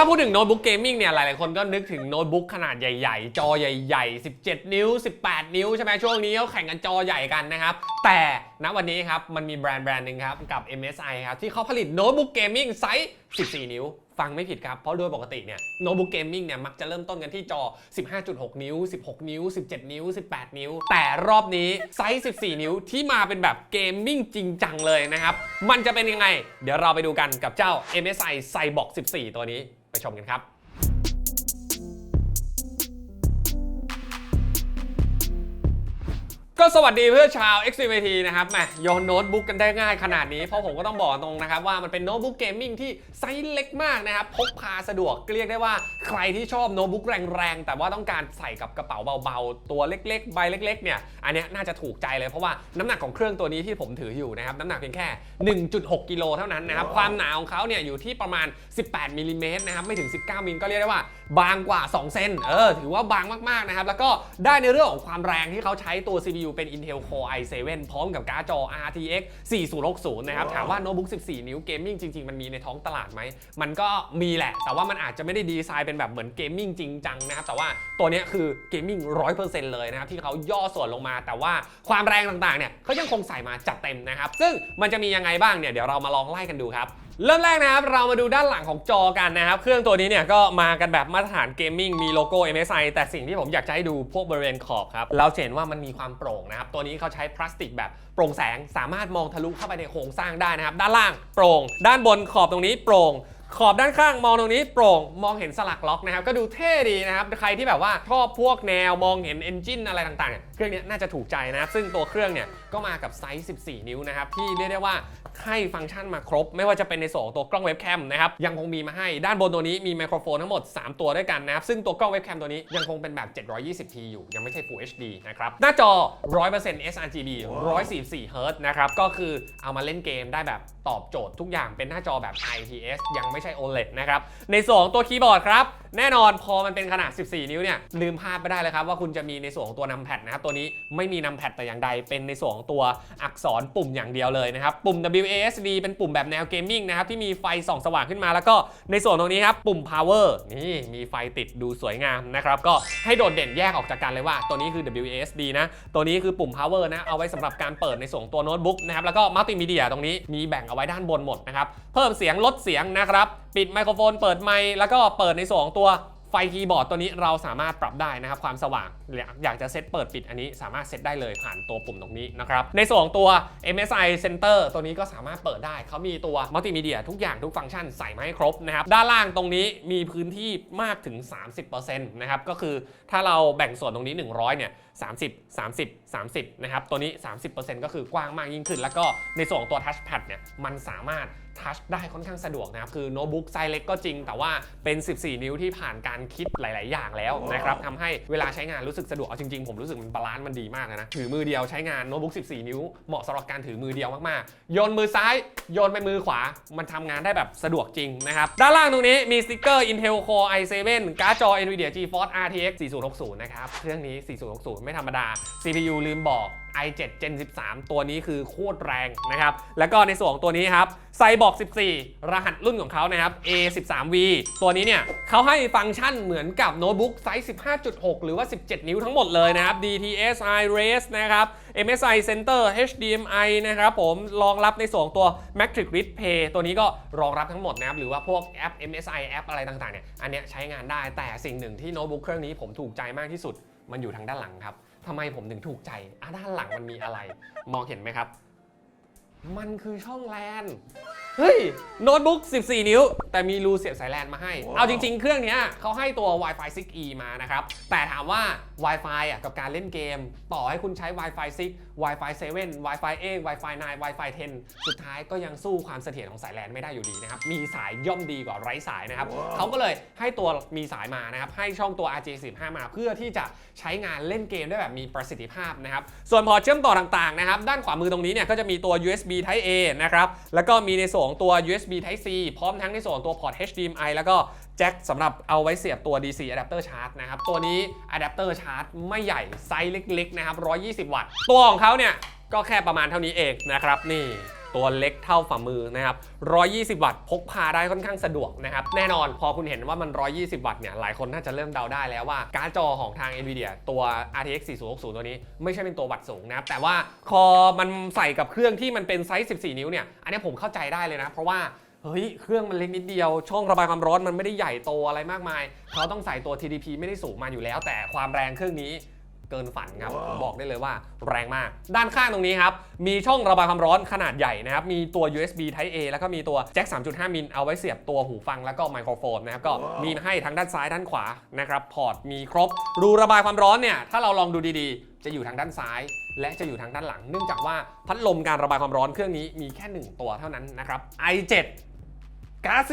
ถ้าพูดถึงโน้ตบุ๊กเกมมิ่งเนี่ยหลายๆคนก็นึกถึงโน้ตบุ๊กขนาดใหญ่ๆ จอใหญ่ ๆ 17 นิ้ว 18 นิ้วใช่ไหมช่วงนี้เขาแข่งกันจอใหญ่กันนะครับ แต่ ณวันนี้ครับมันมีแบรนด์แบรนด์หนึ่งครับกับ MSI ครับที่เขาผลิตโน้ตบุ๊กเกมมิ่งไซส์ 14 นิ้ว ฟังไม่ผิดครับ เพราะโดยปกติเนี่ยโน้ตบุ๊กเกมมิ่งเนี่ยมักจะเริ่มต้นกันที่จอ 15.6 นิ้ว 16 นิ้ว 17 นิ้ว 18 นิ้ว แต่รอบนี้ไซส์ 14 นิ้วที่มาเป็นแบบเกมมิ่งจริงจังเลยนะครับ มันจะเป็นยังไง เดี๋ยวเราไปดูกันกับเจ้า MSI Cyborg 14 ตัวนี้ไปชมกันครับ สวัสดีเพื่อนชาว XCVT นะครับแหมโยนโน้ตบุ๊กกันได้ง่ายขนาดนี้ เพราะผมก็ต้องบอกตรงนะครับ ว่ามันเป็นโน้ตบุ๊กเกมมิ่งที่ไซส์เล็กมากนะครับ พกพาสะดวกเรียกได้ว่าใครที่ชอบโน้ตบุ๊กแรงๆ แต่ว่าต้องการใส่กับกระเป๋าเบาๆ ตัวเล็กๆ ใบเล็กๆ เนี่ย อันเนี้ยน่าจะถูกใจเลยเพราะว่าน้ำหนักของเครื่องตัวนี้ที่ผมถืออยู่นะครับ น้ำหนักเพียงแค่ 1.6 กิโลเท่านั้นนะครับ ความหนาของเขาเนี่ยอยู่ที่ประมาณ 18มิลลิเมตรนะครับไม่ถึง 19มิลก็เรียกได้ว่า บางกว่า 2 เซนเออถือว่าบางมากๆนะครับแล้วก็ได้ในเรื่องของความแรงที่เขาใช้ตัว CPU เป็น Intel Core i7 พร้อมกับการ์ดจอ RTX 4060 นะครับ ถามว่าโน้ตบุ๊ก 14 นิ้วเกมมิ่งจริง ๆ มันมีในท้องตลาดไหม มันก็มีแหละ แต่ว่ามันอาจจะไม่ได้ดีไซน์เป็นแบบเหมือนเกมมิ่งจริงจังนะครับ แต่ว่าตัวเนี้ยคือเกมมิ่ง100%เลยนะครับ ที่เขาย่อส่วนลงมา แต่ว่าความแรงต่างๆ เนี่ยเขายังคงใส่มาจัดเต็มนะครับ ซึ่งมันจะมียังไงบ้างเนี่ย เดี๋ยวเรามาลองไล่กันดูครับ เริ่มแรกนะครับเรามาดูด้านหลังของจอกันนะครับ เครื่องตัวนี้เนี่ยก็มากันแบบมาตรฐานเกมมิ่งมีโลโก้ MSI แต่สิ่งที่ผมอยากจะให้ดูพวกบริเวณขอบครับ เราเห็นว่ามันมีความโปร่งนะครับ ตัวนี้เขาใช้พลาสติกแบบโปร่งแสงสามารถมองทะลุเข้าไปในโครงสร้างได้นะครับ ด้านล่างโปร่ง ด้านบนขอบตรงนี้โปร่งขอบด้านข้างมองตรงนี้โปร่งมองเห็นสลักล็อกนะครับ ก็ดูเท่ดีนะครับ ใครที่แบบว่าชอบพวกแนวมองเห็นเอนจินอะไรต่างๆเนี่ยเครื่องนี้น่าจะถูกใจนะครับ ซึ่งตัวเครื่องเนี่ยก็มากับไซส์ 14 นิ้วนะครับ ที่เรียกได้ว่า ให้ฟังก์ชันมาครบ ไม่ว่าจะเป็นในส่วนของตัวกล้องเว็บแคมนะครับยังคงมีมาให้ด้านบนตัวนี้มีไมโครโฟนทั้งหมด 3 ตัวด้วยกันนะครับซึ่งตัวกล้องเว็บแคมตัวนี้ยังคงเป็นแบบ 720p อยู่ยังไม่ใช่ Full HD นะครับหน้าจอ 100% sRGB 144 Hz นะครับก็คือเอามาเล่นเกมได้แบบตอบโจทย์ทุกอย่างเป็นหน้าจอแบบ IPS ยังไม่ใช่ OLED นะครับในส่วนของตัวคีย์บอร์ดครับแน่นอนพอมันเป็นขนาด 14 นิ้วเนี่ยลืมพลาดไปได้เลยครับว่าคุณจะมีในส่วนของตัวนำแพดนะครับตัวนี้ไม่มีนำแพดแต่อย่างใดเป็นในส่วนของตัวอักษรปุ่มอย่างเดียวเลยนะครับปุ่ม WASD เป็นปุ่มแบบแนวเกมมิ่งนะครับที่มีไฟส่องสว่างขึ้นมา แล้วก็ในส่วนตรงนี้ครับปุ่ม power นี่มีไฟติดดูสวยงามนะครับก็ให้โดดเด่นแยกออกจากกันเลยว่า ตัวนี้คือ WASD นะตัวนี้คือปุ่ม power นะเอาไว้สำหรับการเปิดในส่วนตัวโน้ตบุ๊กนะครับแล้วก็มัลติมีเดียตรงนี้มีแบ่งเอาไว้ด้านบนหมดนะครับเพิ่มเสียงลดเสียงนะครับ ปิดไมโครโฟน เปิดไมค์แล้วก็เปิดในส่วนของตัวไฟคีย์บอร์ดตัวนี้เราสามารถปรับได้นะครับความสว่างอยากจะเซตเปิดปิดอันนี้สามารถเซตได้เลยผ่านตัวปุ่มตรงนี้นะครับในส่วนของตัว MSI Center ตัวนี้ก็สามารถเปิดได้ เขามีตัวมัลติมีเดียทุกอย่างทุกฟังก์ชันใส่มาให้ครบนะครับด้านล่างตรงนี้มีพื้นที่มากถึง 30%นะครับก็คือถ้าเราแบ่งส่วนตรงนี้ 100เนี่ย30 30 30นะครับตัวนี้ 30%ก็คือกว้างมากยิ่งขึ้น แล้วก็ในส่วนของตัวทัชแพดเนี่ยมันสามารถ ทัชได้ค่อนข้างสะดวกนะครับ คือโน้ตบุ๊กไซส์เล็กก็จริง แต่ว่าเป็น 14 นิ้วที่ผ่านการคิดหลาย ๆ อย่างแล้วนะครับทำให้เวลาใช้งานรู้สึกสะดวก เอาจริง ๆ ผมรู้สึกมันบาลานซ์มันดีมากเลยนะ ถือมือเดียวใช้งานโน้ตบุ๊ก 14 นิ้ว เหมาะสำหรับการถือมือเดียวมาก ๆ โยนมือซ้าย โยนไปมือขวา มันทำงานได้แบบสะดวกจริงนะครับ ด้านล่างตรงนี้มีสติ๊กเกอร์ Intel Core i7 การ์ดจอ Nvidia GeForce RTX 4060 นะครับ เครื่องนี้ 4060 ไม่ธรรมดา CPU ลืมบอก i7 Gen 13 ตัวนี้คือโคตรแรงนะครับ แล้วก็ในส่วนของตัวนี้ครับไซบอก14 รหัสรุ่นของเขานะครับ A13V ตัวนี้เนี่ยเขาให้ฟังก์ชันเหมือนกับโน้ตบุ๊กไซส์ 15.6 หรือว่า 17 นิ้วทั้งหมดเลยนะครับ DTSI Race นะครับ MSI Center HDMI นะครับผมรองรับในส่วนของตัว Matrix Display ตัวนี้ก็รองรับทั้งหมดนะครับ หรือว่าพวกแอป MSI แอปอะไรต่างๆเนี่ยอันเนี้ยใช้งานได้แต่สิ่งหนึ่งที่โน้ตบุ๊กเครื่องนี้ผมถูกใจมากที่สุดมันอยู่ทางด้านหลังครับ ทำไมผมถึงถูกใจอะด้านหลังมันมีอะไร มองเห็นไหมครับ มันคือช่องแลนเฮ้ยโน้ตบุ๊ก 14 นิ้ว แต่มีรูเสียบสายแลนมาให้ เอาจริง ๆ เครื่องเนี้ยเขาให้ตัว Wi-Fi 6E มานะครับ แต่ถามว่า Wi-Fi อะกับการเล่นเกม ต่อให้คุณใช้ Wi-Fi 6 Wi-Fi 7 Wi-Fi 8 Wi-Fi 9 Wi-Fi 10 สุดท้ายก็ยังสู้ความเสถียรของสายแลนไม่ได้อยู่ดีนะครับ มีสายย่อมดีกว่าไร้สายนะครับเขาก็เลยให้ตัวมีสายมานะครับ ให้ช่องตัว RJ15 มาเพื่อที่จะใช้งานเล่นเกมได้แบบมีประสิทธิภาพนะครับ ส่วนพอร์ตเชื่อมต่อต่างๆนะครับ ด้านขวามือตรงนี้เนี่ยก็จะมีตัว USB Type A นะครับ แล้วก็มีในส่วนของตัว USB Type C พร้อมทั้งในส่วนของตัวพอร์ต HDMI แล้วก็ แจ็คสำหรับเอาไว้เสียบตัว DC adapter charge นะครับ ตัวนี้ adapter charge ไม่ใหญ่ไซส์เล็กๆนะครับ 120 วัตต์ ตัวของเขาเนี่ยก็แค่ประมาณเท่านี้เองนะครับ นี่ตัวเล็กเท่าฝ่ามือนะครับ 120 วัตต์พกพาได้ค่อนข้างสะดวกนะครับ แน่นอนพอคุณเห็นว่ามัน 120 วัตต์เนี่ย หลายคนน่าจะเริ่มเดาได้แล้วว่า การ์ดจอของทาง NVIDIA ตัว RTX 4060 ตัวนี้ไม่ใช่เป็นตัววัตต์สูงนะครับ แต่ว่าพอมันใส่กับเครื่องที่มันเป็นไซส์ 14 นิ้วเนี่ย อันนี้ผมเข้าใจได้เลยนะ เพราะว่า เฮ้ย เครื่องมันเล็กนิดเดียว ช่องระบายความร้อนมันไม่ได้ใหญ่โตอะไรมากมาย เขาต้องใส่ตัว TDP ไม่ได้สูงมาอยู่แล้ว แต่ความแรงเครื่องนี้เกินฝันครับผมบอกได้เลยว่าแรงมาก ด้านข้างตรงนี้ครับ มีช่องระบายความร้อนขนาดใหญ่นะครับ มีตัว USB Type A แล้วก็มีตัวแจ็ค 3.5 มิลเอาไว้เสียบตัวหูฟังแล้วก็ไมโครโฟนนะครับ ก็มีให้ทั้งด้านซ้ายด้านขวานะครับ พอร์ตมีครบ รูระบายความร้อนเนี่ย ถ้าเราลองดูดีๆ จะอยู่ทางด้านซ้าย และจะอยู่ทางด้านหลัง เนื่องจากว่าพัดลมการระบายความร้อนเครื่องนี้มีแค่หนึ่งตัวเท่านั้นนะครับ i7 การ์ด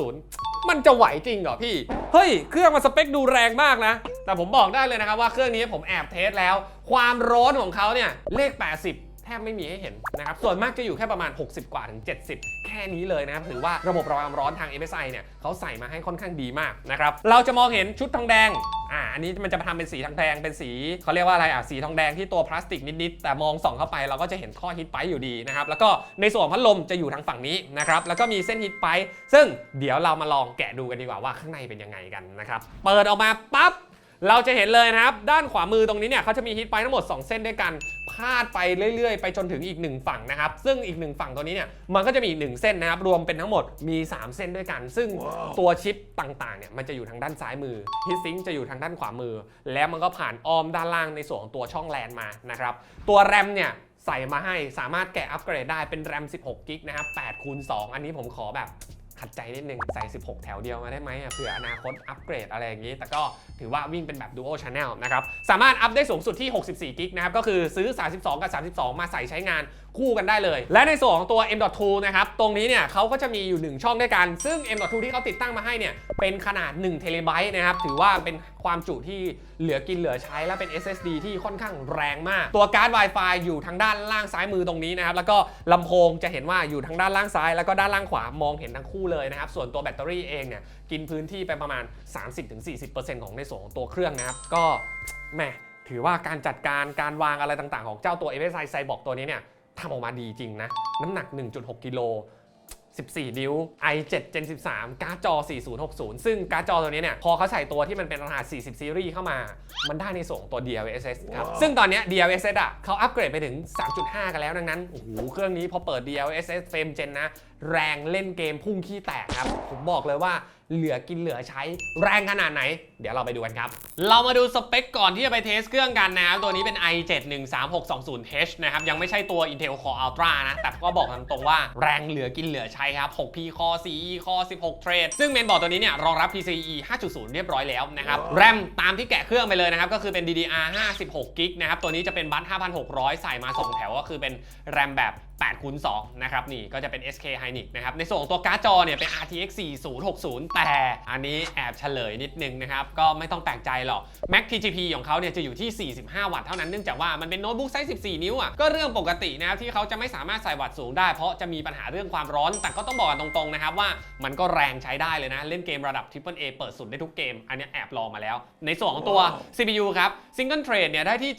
4060 มันจะไหวจริงเหรอพี่ เฮ้ย เครื่องมันสเปคดูแรงมากนะ แต่ผมบอกได้เลยนะครับว่าเครื่องนี้ผมแอบเทสแล้ว ความร้อนของเขาเนี่ยเลข 80 แทบไม่มีให้เห็นนะครับ ส่วนมากจะอยู่แค่ประมาณ 60 กว่าถึง 70 แค่นี้เลยนะครับ ถือว่าระบบระบายความร้อนทาง MSI เนี่ยเขาใส่มาให้ค่อนข้างดีมากนะครับ เราจะมองเห็นชุดทองแดง อ่า อันนี้มันจะมาทำเป็นสีทองแดง เป็นสีเขาเรียกว่าอะไร อะ สีทองแดงที่ตัวพลาสติกนิดๆ แต่มองส่องเข้าไปเราก็จะเห็นข้อฮิตไปอยู่ดีนะครับ แล้วก็ในส่วนพัดลมจะอยู่ทางฝั่งนี้นะครับ แล้วก็มีเส้นฮิตไป ซึ่งเดี๋ยวเรามาลองแกะดูกันดีกว่าว่าข้างในเป็นยังไงกันนะครับ เปิดออกมาปั๊บ เราจะเห็นเลยนะครับ ด้านขวามือตรงนี้เนี่ยเขาจะมีฮิตไปทั้งหมด 2 เส้นด้วยกัน พาดไปเรื่อย ๆ ไปจนถึงอีก 1 ฝั่งนะครับ ซึ่งอีก 1 ฝั่งตัวนี้เนี่ยมันก็จะมีอีก1เส้นนะครับ รวมเป็นทั้งหมดมี 3 เส้นด้วยกัน ซึ่งตัวชิปต่างๆเนี่ยมันจะอยู่ทางด้านซ้ายมือฮิตซิงจะอยู่ทางด้านขวามือ แล้วมันก็ผ่านอ้อมด้านล่างในส่วนของตัวช่องแลนมานะครับตัวแรมเนี่ยใส่มาให้สามารถแกะอัปเกรดได้เป็นแรม 16 กิกนะครับ8คูณ2อันนี้ผมขอแบบ ขัดใจนิดนึง ใส่ 16 แถวเดียวมาได้ไหมเผื่ออนาคตอัปเกรดอะไรอย่างนี้ แต่ก็ถือว่าวิ่งเป็นแบบ Dual Channel นะครับ สามารถอัพได้สูงสุดที่ 64 กิกนะครับ ก็คือซื้อ 32 กับ 32 มาใส่ใช้งาน คู่กันได้เลย และในส่วนของตัว M.2 นะครับ ตรงนี้เนี่ยเขาก็จะมีอยู่ 1 ช่องด้วยกัน ซึ่ง M.2 ที่เขาติดตั้งมาให้เนี่ย เป็นขนาด1เทเลไบต์นะครับ ถือว่าเป็นความจุที่เหลือกินเหลือใช้ และเป็น SSD ที่ค่อนข้างแรงมาก ตัวการ์ด Wi-Fi อยู่ทางด้านล่างซ้ายมือตรงนี้นะครับ แล้วก็ลำโพงจะเห็นว่าอยู่ทางด้านล่างซ้าย แล้วก็ด้านล่างขวามองเห็นทั้งคู่เลยนะครับ ส่วนตัวแบตเตอรี่เองเนี่ย กินพื้นที่ไปประมาณ 30-40%ของในส่วนของตัวเครื่องนะครับ ก็แหมถือว่าการจัดการการวางอะไรต่างๆ ของเจ้าตัว MSI Cyborg ตัวนี้เนี่ยำออกมาดีจริงนะ น้ำหนัก 1.6 กิโล 14 นิ้ว i7 Gen 13 การ์ดจอ 4060 ซึ่งการ์ดจอตัวนี้เนี่ย พอเขาใส่ตัวที่มันเป็นรหัส 40 ซีรีส์เข้ามา มันได้ในส่วนของตัว DLSS ครับ ซึ่งตอนเนี้ย DLSS อะเขาอัปเกรดไปถึง 3.5 กันแล้วดังนั้น โอ้โห เครื่องนี้พอเปิด DLSS Frame Gen นะ แรงเล่นเกมพุ่งขี้แตกครับ ผมบอกเลยว่า เหลือกินเหลือใช้แรงขนาดไหน เดี๋ยวเราไปดูกันครับ เรามาดูสเปคก่อนที่จะไปเทสเครื่องกันนะครับ ตัวนี้เป็น i7 13620H นะครับ ยังไม่ใช่ตัว Intel Core Ultra นะ แต่ก็บอกตามตรงว่าแรงเหลือกินเหลือใช้ครับ 6P Core 4E Core 16 Thread ซึ่งเมนบอร์ดตัวนี้เนี่ยรองรับ PCIe 5.0 เรียบร้อยแล้วนะครับ แรมตามที่แกะเครื่องไปเลยนะครับก็คือเป็น DDR 56 g b นะครับตัวนี้จะเป็นบัส5,600 ใส่มา2แถวก็คือเป็นแรมแบบ8คูณ2นะครับนี่ก็จะเป็น SK Hynix นะครับในส่วนของตัวการ์ดจอเนี่ยเป็น RTX 4060แต่อันนี้แอบเฉลยนิดนึงนะครับ ก็ไม่ต้องแปลกใจหรอก Mac TGP ของเขาเนี่ยจะอยู่ที่ 45 วัตต์เท่านั้นเนื่องจากว่ามันเป็นโน้ตบุ๊กไซส์ 14 นิ้วอะก็เรื่องปกตินะครับที่เขาจะไม่สามารถใส่วัตต์สูงได้เพราะจะมีปัญหาเรื่องความร้อน แต่ก็ต้องบอกกันตรงๆนะครับว่ามันก็แรงใช้ได้เลยนะ เล่นเกมระดับ Triple A เปิดสุดได้ทุกเกม อันนี้แอบลองมาแล้ว ในส่วนของตัว CPU ครับ Single Thread เนี่ยได้ที่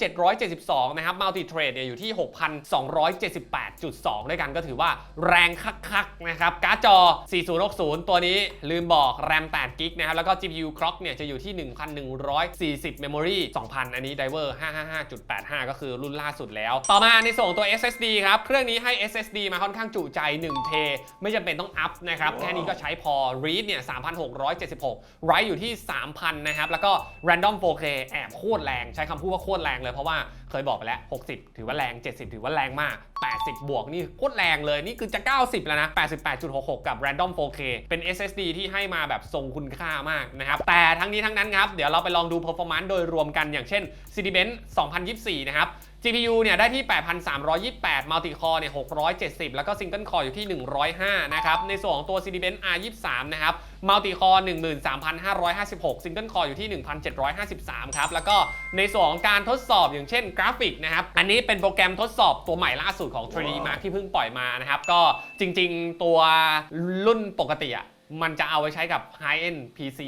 772 นะครับ Multi Thread เนี่ยอยู่ที่ 6,278.2 ด้วยกันก็ถือว่าแรงคักๆนะครับการ์ดจอ 4060 ตัวนี้ลืมบอกแรม8กิกนะครับ แล้วก็ GPU clock เนี่ยจะอยู่ที่ 1,140 Memory 2,000 อันนี้ Driver 555.85 ก็คือรุ่นล่าสุดแล้ว ต่อมาในส่วนของตัว SSD ครับ เครื่องนี้ให้ SSD มาค่อนข้างจุใจ1เทไม่จำเป็นต้องอัพนะครับ แค่นี้ก็ใช้พอ Read เนี่ย 3,676 Write อยู่ที่ 3,000 นะครับ แล้วก็ Random 4K แอบโคตรแรง ใช้คำพูดว่าโคตรแรงเลยเพราะว่าเคยบอกไปแล้ว 60 ถือว่าแรง 70 ถือว่าแรงมาก 80 บวกนี่โคตรแรงเลย นี่คือจะ 90 แล้วนะ 88.66 กับ Random 4K เป็น SSD ที่ให้มาแบบทรงคุณค่ามากนะครับ แต่ทั้งนี้ทั้งนั้นครับ เดี๋ยวเราไปลองดู performance โดยรวมกันอย่างเช่น Cinebench 2024 นะครับ GPU เนี่ยได้ที่ 8,328 Multi Core เนี่ย 670 แล้วก็ Single Core อยู่ที่ 105 นะครับ ในส่วนของตัว Cinebench R23 นะครับ Multi Core 13,556 Single Core อยู่ที่ 1,753 ครับ แล้วก็ในส่วนของการทดสอบอย่างเช่นกราฟิกนะครับ อันนี้เป็นโปรแกรมทดสอบตัวใหม่ล่าสุดของ 3D Mark ที่เพิ่งปล่อยมานะครับ ก็จริงๆ ตัวรุ่นปกติอะมันจะเอาไว้ใช้กับ High End PC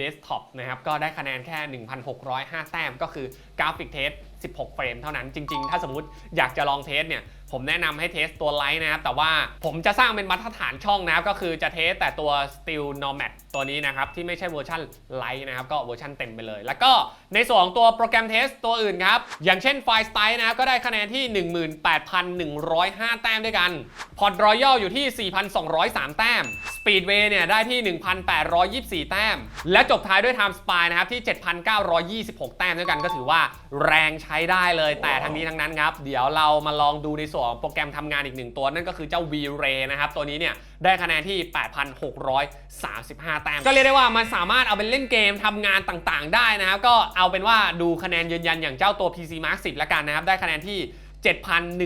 Desktop นะครับ ก็ได้คะแนนแค่ 1,605 แต้ม ก็คือกราฟิกเทส 16 เฟรมเท่านั้นจริง ๆ ถ้าสมมุติอยากจะลองเทสเนี่ย ผมแนะนำให้เทสตัวไลท์นะครับ แต่ว่าผมจะสร้างเป็นมาตรฐานช่องนะครับ ก็คือจะเทสแต่ตัว Steel Nomad ตัวนี้นะครับ ที่ไม่ใช่เวอร์ชันไลท์นะครับ ก็เวอร์ชันเต็มไปเลย แล้วก็ในส่วนของตัวโปรแกรมเทสตัวอื่นครับ อย่างเช่นไฟสไตล์นะครับ ก็ได้คะแนนที่ 18,105 แต้มด้วยกันพอร์ตรอยัลอยู่ที่ 4,203 แต้ม Speedway เนี่ยได้ที่ 1,824 แต้ม และจบท้ายด้วย Time Spy นะครับที่ 7,926 แต้มด้วยกันก็ถือว่าแรงใช้ได้เลยแต่ทั้งนี้ทั้งนั้นครับเดี๋ยวเรามาลองดูในส่วนของโปรแกรมทำงานอีกหนึ่งตัวนั่นก็คือเจ้า V-Ray นะครับ ตัวนี้เนี่ยได้คะแนนที่ 8,635 แต้ม ก็เรียกได้ว่ามันสามารถเอาไปเล่นเกมทำงานต่างๆ ได้นะครับ ก็เอาเป็นว่าดูคะแนนยืนยันอย่างเจ้าตัว PC Mark 10ละกันนะครับ ได้คะแนนที่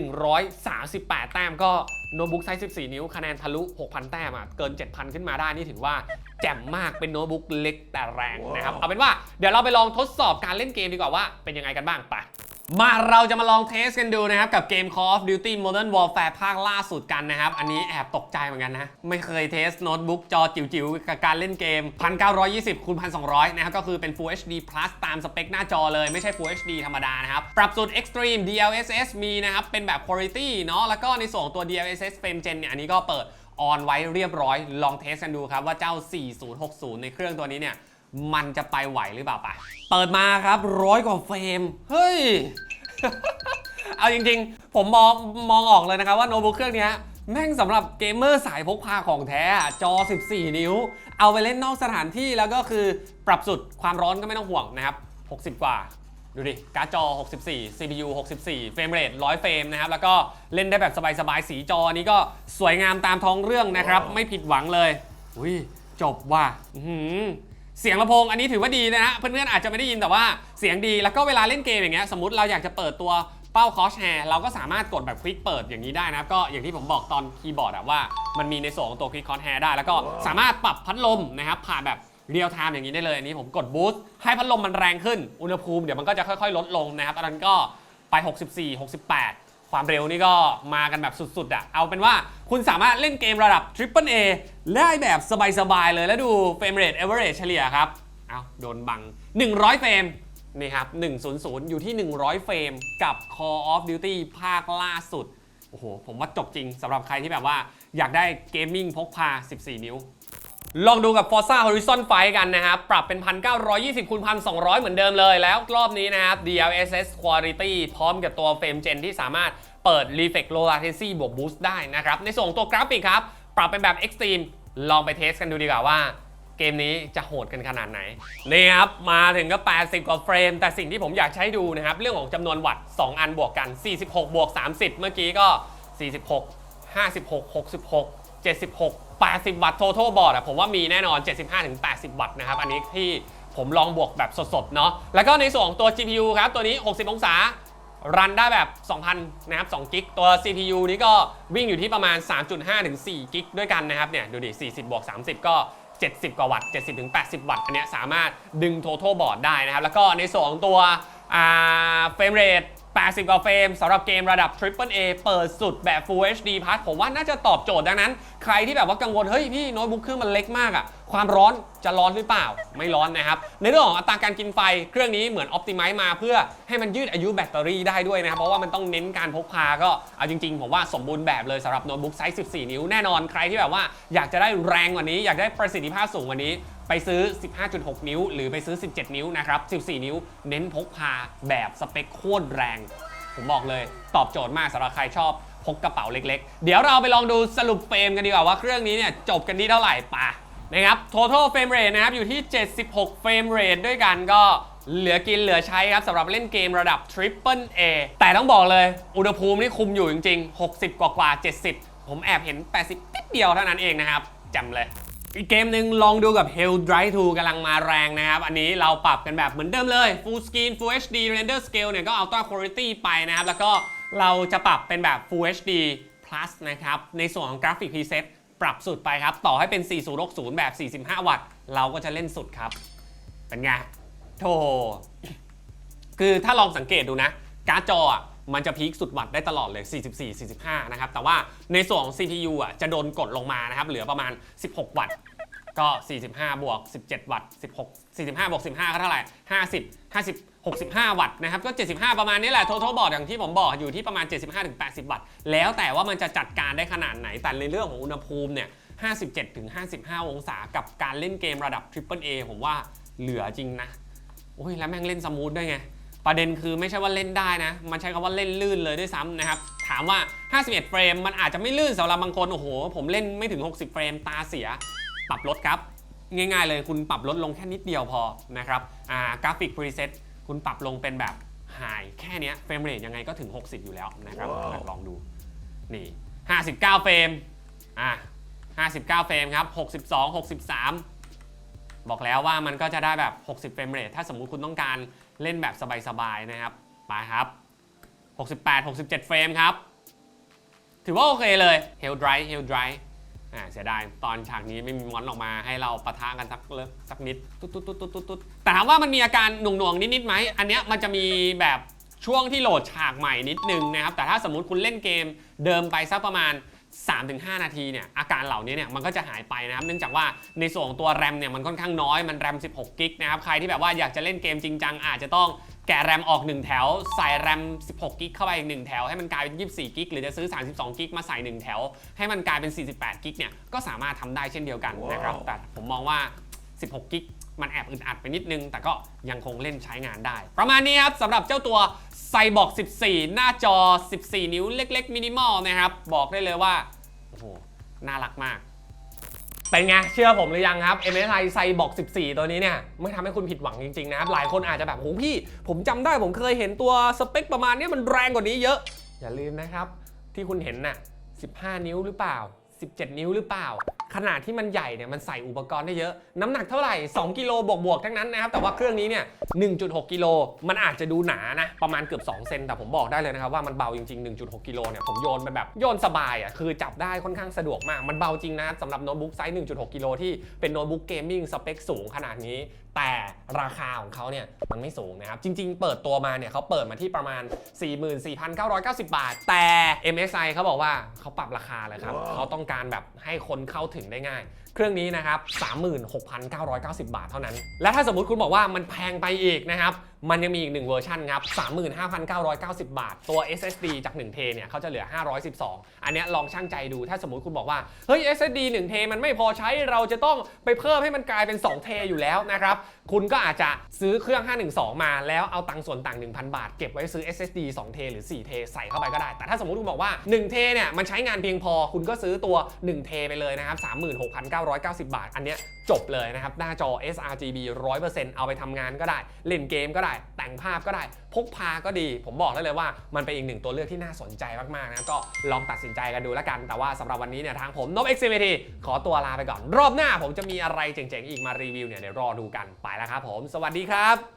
7,138 แต้มก็โน้ตบุ๊กไซส์ 14 นิ้ว คะแนนทะลุ 6,000 แต้มอะ เกิน 7,000 ขึ้นมาได้ นี่ถือว่าแจ่มมาก เป็นโน้ตบุ๊กเล็กแต่แรงนะครับ เอาเป็นว่า เดี๋ยวเราไปลองทดสอบการเล่นเกมดีกว่าว่าเป็นยังไงกันบ้าง ไป มาเราจะมาลองเทสกันดูนะครับ กับเกม Call of Duty Modern Warfare ภาคล่าสุดกันนะครับ อันนี้แอบตกใจเหมือนกันนะ ไม่เคยเทสโน้ตบุ๊กจอจิ๋วๆ กับการเล่นเกม 1920คูณ1200 นะครับ ก็คือเป็น Full HD Plus ตามสเปคหน้าจอเลยไม่ใช่ Full HD ธรรมดานะครับ ปรับสูตร Extreme DLSS มีนะครับ เป็นแบบ Quality เนาะแล้วก็ในส่วนตัว DLSS Frame Gen เนี่ยอันนี้ก็เปิดออนไว้เรียบร้อยลองเทสกันดูครับว่าเจ้า 4060 ในเครื่องตัวนี้เนี่ย มันจะไปไหวหรือเปล่าปะเปิดมาครับร้อยกว่าเฟรม เฮ้ย เอาจริงๆ ผมมองมองออกเลยนะครับว่าโน้ตบุ๊กเครื่องนี้แม่งสำหรับเกมเมอร์สายพกพาของแท้อะจอ 14 นิ้ว เอาไปเล่นนอกสถานที่แล้วก็คือปรับสุดความร้อนก็ไม่ต้องห่วงนะครับ 60 กว่า ดูดิ การ์ดจอ 64 CPU 64 เฟรมเรท100 เฟรมนะครับ แล้วก็เล่นได้แบบสบายๆ สีจอนี้ก็สวยงามตามท้องเรื่องนะครับ ไม่ผิดหวังเลย อุ้ยจบว่ะอื เสียงลำโพงอันนี้ถือว่าดีนะฮะเพื่อนๆอาจจะไม่ได้ยินแต่ว่าเสียงดีแล้วก็เวลาเล่นเกมอย่างเงี้ยสมมติเราอยากจะเปิดตัวเป้าคอชแฮร์เราก็สามารถกดแบบคลิกเปิดอย่างนี้ได้นะครับก็อย่างที่ผมบอกตอนคีย์บอร์ดอะว่ามันมีในส่วนของตัวคลิกคอชแฮร์ได้ แล้วก็สามารถปรับพัดลมนะครับผ่านแบบเรียลไทม์อย่างนี้ได้เลยอันนี้ผมกดบูสต์ให้พัดลมมันแรงขึ้นอุณหภูมิเดี๋ยวมันก็จะค่อยๆ ลดลงนะครับตอนนั้นก็ไป 64 68 ความเร็วนี่ก็มากันแบบสุดๆอะเอาเป็นว่าคุณสามารถเล่นเกมระดับ Triple A ได้แบบสบายๆเลยแล้วดูเฟรมเรท average เฉลี่ยครับเอาโดนบัง 100 เฟรมนี่ครับ 100 อยู่ที่ 100 เฟรมกับ Call of Duty ภาคล่าสุด โอ้โห ผมว่าจบจริงสำหรับใครที่แบบว่าอยากได้เกมมิ่งพกพา 14 นิ้ว ลองดูกับ Forza Horizon 5 กันนะครับ ปรับเป็น 1920คูณ1200 เหมือนเดิมเลย แล้วรอบนี้นะครับ DLSS Quality พร้อมกับตัวเฟรมเจนที่สามารถเปิด Reflect Low Latency บวก Boost ได้นะครับ ในส่วนของตัวกราฟิกครับ ปรับเป็นแบบ Extreme ลองไปเทสกันดูดีกว่าว่าเกมนี้จะโหดกันขนาดไหน นี่ครับ มาถึงก็ 80 กว่าเฟรม แต่สิ่งที่ผมอยากใช้ดูนะครับ เรื่องของจำนวนวัตต์2อันบวกกัน 46 บวก 30 เมื่อกี้ก็ 46 56 66 76 80 วัตต์ total board อะผมว่ามีแน่นอน 75-80 วัตต์นะครับ อันนี้ที่ผมลองบวกแบบสดๆ เนาะ แล้วก็ในส่วนของตัว GPU ครับ ตัวนี้ 60 องศา รันได้แบบ 2,000 นะครับ2กิก ตัว CPU นี้ก็วิ่งอยู่ที่ประมาณ 3.5 ถึง 4 กิกด้วยกันนะครับ เนี่ย ดูดิ 40 บวก 30 ก็ 70 กว่าวัตต์ 70 ถึง 80 วัตต์ อันเนี้ยสามารถดึง total board ได้นะครับ แล้วก็ในส่วนของตัวเฟรมเรท 80 กว่าเฟรมสำหรับเกมระดับ Triple A เปิดสุดแบบ Full HD Plus ผมว่าน่าจะตอบโจทย์ดังนั้น ใครที่แบบว่ากังวล เฮ้ยพี่โน้ตบุ๊กเครื่องมันเล็กมากอะ ความร้อนจะร้อนหรือเปล่า ไม่ร้อนนะครับ ในเรื่องของอัตราการกินไฟเครื่องนี้เหมือน Optimize มาเพื่อให้มันยืดอายุแบตเตอรี่ได้ด้วยนะครับ เพราะว่ามันต้องเน้นการพกพาก็เอาจริงๆ ผมว่าสมบูรณ์แบบเลยสำหรับโน้ตบุ๊กไซส์ 14 นิ้วแน่นอนใครที่แบบว่าอยากจะได้แรงกว่านี้ อยากได้ประสิทธิภาพสูงกว่านี้ไปซื้อ 15.6 นิ้ว หรือไปซื้อ 17 นิ้วนะครับ 14 นิ้ว เน้นพกพาแบบสเปคโคตรแรง ผมบอกเลย ตอบโจทย์มากสำหรับใครชอบพกกระเป๋าเล็ก ๆ เดี๋ยวเราไปลองดูสรุปเฟรมกันดีกว่าว่าเครื่องนี้เนี่ยจบกันที่เท่าไหร่ปะ นะครับ total frame rate นะครับอยู่ที่ 76 frame rate ด้วยกันก็เหลือกินเหลือใช้ครับสำหรับเล่นเกมระดับ Triple A แต่ต้องบอกเลย อุณหภูมินี่คุมอยู่จริง ๆ 60 กว่ากว่า 70 ผมแอบเห็น 80 นิดเดียวเท่านั้นเองนะครับจำเลยอีกเกมหนึ่งลองดูกับ Hell Drive 2กำลังมาแรงนะครับ อันนี้เราปรับกันแบบเหมือนเดิมเลย Full Screen Full HD Render Scale เนี่ยก็ Ultra Quality ไปนะครับ แล้วก็เราจะปรับเป็นแบบ Full HD Plus นะครับ ในส่วนของกราฟิก Preset ปรับสุดไปครับ ต่อให้เป็น 4060 แบบ 45 วัตต์ เราก็จะเล่นสุดครับ เป็นไงโธ่คือถ้าลองสังเกตดูนะ การ์ดจอมันจะพีคสุดวัตต์ได้ตลอดเลย 44 45 นะครับ แต่ว่าในส่วนของ CPU อะจะโดนกดลงมานะครับ เหลือประมาณ 16 วัตต์ ก็ 45 บวก 17 วัตต์ 16 45บวก15 ก็เท่าไหร่ 50 50 65 วัตต์นะครับก็ 75 ประมาณนี้แหละ total บอร์ดอย่างที่ผมบอกอยู่ที่ประมาณ 75-80 วัตต์ แล้วแต่ว่ามันจะจัดการได้ขนาดไหน แต่ในเรื่องของอุณหภูมิเนี่ย 57-55 องศากับการเล่นเกมระดับ Triple A ผมว่าเหลือจริงนะ โอ้ย แล้วแม่งเล่นสมูทด้วยไง ประเด็นคือไม่ใช่ว่าเล่นได้นะ มันใช้คำว่าเล่นลื่นเลยด้วยซ้ำนะครับ ถามว่า 51 เฟรมมันอาจจะไม่ลื่นสำหรับบางคน โอ้โห ผมเล่นไม่ถึง 60 เฟรมตาเสีย ปรับลดครับ ง่ายๆเลยคุณปรับลดลงแค่นิดเดียวพอนะครับอ่ากราฟิกพรีเซตคุณปรับลงเป็นแบบไฮแค่เนี้ยเฟรมเรทยังไงก็ถึง 60 อยู่แล้วนะครับลองดูนี่59 เฟรมอ่า59 เฟรมครับ 62 63 บอกแล้วว่ามันก็จะได้แบบ 60 เฟรมเรทถ้าสมมุติคุณต้องการเล่นแบบสบายๆนะครับไปครับ 68 67 เฟรมครับ ถือว่าโอเคเลย Hell Dry Hell Dry อ่าเสียดายตอนฉากนี้ไม่มีมอนออกมาให้เราปะทะกันสักเลิกสักนิดตุ๊ดตุ๊ดตุ๊ดตุ๊ดตุ๊ดตุ๊ดแต่ถามว่ามันมีอาการหน่วงๆนิดๆไหมอันเนี้ยมันจะมีแบบช่วงที่โหลดฉากใหม่นิดนึงนะครับแต่ถ้าสมมุติคุณเล่นเกมเดิมไปสักประมาณ 3-5 นาทีเนี่ยอาการเหล่านี้เนี่ยมันก็จะหายไปนะครับเนื่องจากว่าในส่วนของตัวแรมเนี่ยมันค่อนข้างน้อยมันแรม 16 กิกนะครับใครที่แบบว่าอยากจะเล่นเกมจริงจังอาจจะต้อง แกะแรมออก 1 แถว ใส่แรม 16 กิกเข้าไปอีก 1 แถว ให้มันกลายเป็น 24 กิก หรือจะซื้อ 32 กิก มาใส่ 1 แถว ให้มันกลายเป็น 48 กิกเนี่ย ก็สามารถทำได้เช่นเดียวกันนะครับ แต่ผมมองว่า 16 กิก มันแอบอึดอัดไปนิดนึง แต่ก็ยังคงเล่นใช้งานได้ ประมาณนี้ครับสำหรับเจ้าตัวไซบอก14 หน้าจอ 14 นิ้วเล็ก ๆ มินิมอลนะครับ บอกได้เลยว่า โอ้โห น่ารักมาก เป็นไง เชื่อผมหรือยังครับ MSI ไซบอก14 ตัวนี้เนี่ย ไม่ทำให้คุณผิดหวังจริง ๆ นะครับ หลายคนอาจจะแบบโหพี่ ผมจำได้ผมเคยเห็นตัวสเปคประมาณนี้มันแรงกว่านี้เยอะ อย่าลืมนะครับ ที่คุณเห็นน่ะ 15 นิ้วหรือเปล่า 17 นิ้วหรือเปล่า ขนาดที่มันใหญ่เนี่ยมันใส่อุปกรณ์ได้เยอะ น้ำหนักเท่าไหร่ 2 กิโลบวกบวกทั้งนั้นนะครับ แต่ว่าเครื่องนี้เนี่ย 1.6 กิโล มันอาจจะดูหนานะ ประมาณเกือบ 2 เซน แต่ผมบอกได้เลยนะครับว่ามันเบาจริง ๆ 1.6 กิโลเนี่ย ผมโยนไปแบบโยนสบายอะ คือจับได้ค่อนข้างสะดวกมาก มันเบาจริงนะสำหรับโน้ตบุ๊กไซส์ 1.6 กิโลที่เป็นโน้ตบุ๊กเกมมิ่งสเปคสูงขนาดนี้ แต่ราคาของเขาเนี่ยมันไม่สูงนะครับ จริง ๆ เปิดตัวมาเนี่ยเขาเปิดมาที่ประมาณ 44,990 บาท แต่ MSI เขาบอกว่าเขาปรับราคาเลยครับเขาต้องการแบบให้คนเข้าถึงได้ง่าย เครื่องนี้นะครับ 36,990 บาทเท่านั้น และถ้าสมมติคุณบอกว่ามันแพงไปอีกนะครับ มันยังมีอีกหนึ่งเวอร์ชันครับ 35,990 บาท ตัว SSD จาก1เทเนี่ยเขาจะเหลือ 512 อันนี้ลองช่างใจดู ถ้าสมมติคุณบอกว่า เฮ้ย SSD 1เทมันไม่พอใช้ เราจะต้องไปเพิ่มให้มันกลายเป็น2เทอยู่แล้วนะครับ คุณก็อาจจะซื้อเครื่อง 512 มาแล้วเอาตังค์ส่วนต่าง 1,000 บาท เก็บไว้ซื้อ SSD 2เทหรือ4เทใส่เข้าไปก็ได้ แต่ถ้าสมมติคุณบอกว่า1เทเนี่ยมันใช้งานเพียงพอคุณก็ซื้อตัว1เทไปเลยนะครับ36,990 บาท อันเนี้ยจบเลยนะครับ หน้าจอ sRGB 100%เอาไปทำงานก็ได้ เล่นเกมก็ได้ แต่งภาพก็ได้ พกพาก็ดี ผมบอกได้เลยว่ามันเป็นอีกหนึ่งตัวเลือกที่น่าสนใจมากๆนะ ก็ลองตัดสินใจกันดูแล้วกัน แต่ว่าสำหรับวันนี้เนี่ยทางผมนบ XCVT ขอตัวลาไปก่อน รอบหน้าผมจะมีอะไรเจ๋งๆ อีกมารีวิวเนี่ยเดี๋ยวรอดูกันไปแล้วครับผม สวัสดีครับ